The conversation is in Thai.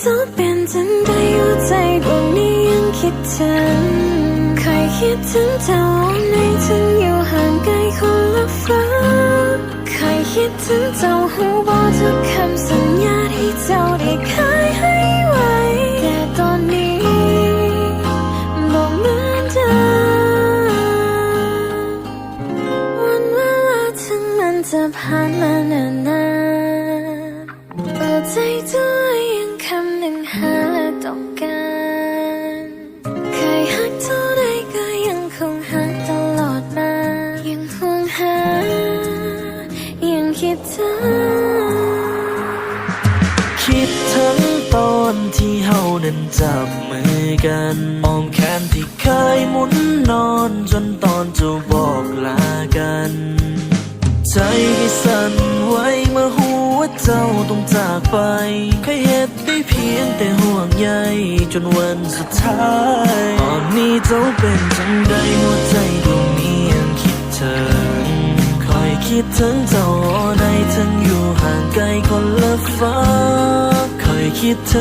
เจ้าเป็นจังใดหัวใจดวงนี้ยังคิดถึงเคยคิดถึงเจ้าในถึงอยู่ห่างไกลคนละฟ้าเคยคิดถึงเจ้าหูบอกทุกคำสัญญาที่เจ้าได้เคยให้ไว้ แต่ตอนนี้บอกเหมือนเดิมวันเวลาถึงมันจะผ่านมานานนาน ยังคิดถึงตอนที่เฮานั้นจับมือกันอ้อมแขนที่เคยหมุนนอนจนตอนจะบอกลากัน ใจที่สั่นไหวเมื่อหัวาเจ้าต้องจากไปเคยเห็ดได้เพียงแต่ห่วงใยจนวันสุดท้าย ตอนนี้เจ้าเป็นจังใดหัวใจดวงนี้ยังคิดถึงคอยคิดถึงเจ้า ทั้งอยู่ห่างไกลคนละฟ้าคอยคิดถึง